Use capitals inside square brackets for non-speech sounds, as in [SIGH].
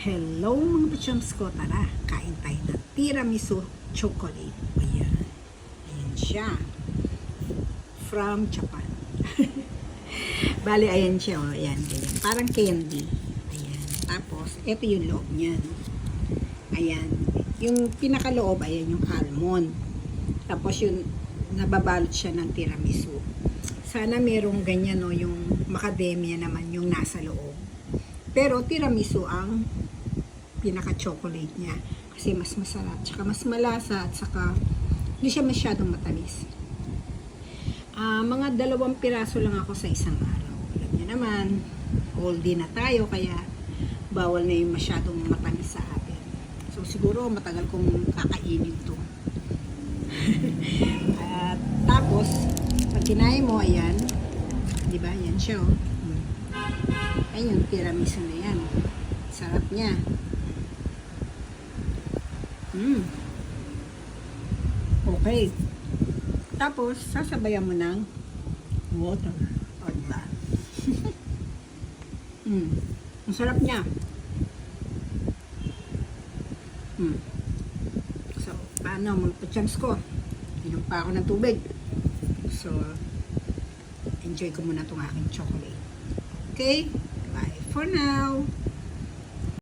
Hello mga pachams ko, tara, kain tayo ng tiramisu chocolate. Ayan. Ayan siya. From Japan. [LAUGHS] Bali, ayan siya. Oh. Ayan, ayan. Parang candy. Ayan. Tapos, ito yung loob niyan. Ayan. Yung pinakaloob, ayan yung almond. Tapos yung nababalot siya ng tiramisu. Sana merong ganyan, no, yung macadamia naman yung nasa loob. Pero tiramisu ang pinaka-chocolate niya. Kasi mas masarap. Tsaka mas malasa at saka hindi siya masyadong matamis. Ah, mga dalawang piraso lang ako sa isang araw. Alam niyo naman, oldie na tayo kaya bawal na yung masyadong matamis sa atin. So siguro matagal kong kakainin to. [LAUGHS] At tapos, pag kinain mo, ayan, di ba, yan siya, oh. Hmm. Ayan yung tiramisu na yan. Sarap niya. Mm. Okay. Tapos, sasabayan mo ng water. O, diba? [LAUGHS] mm. Ang sarap niya. Mm. So, paano? Magpa-chance ko. Inom pa ako ng tubig. So, enjoy ko muna itong aking chocolate. Okay? Bye for now.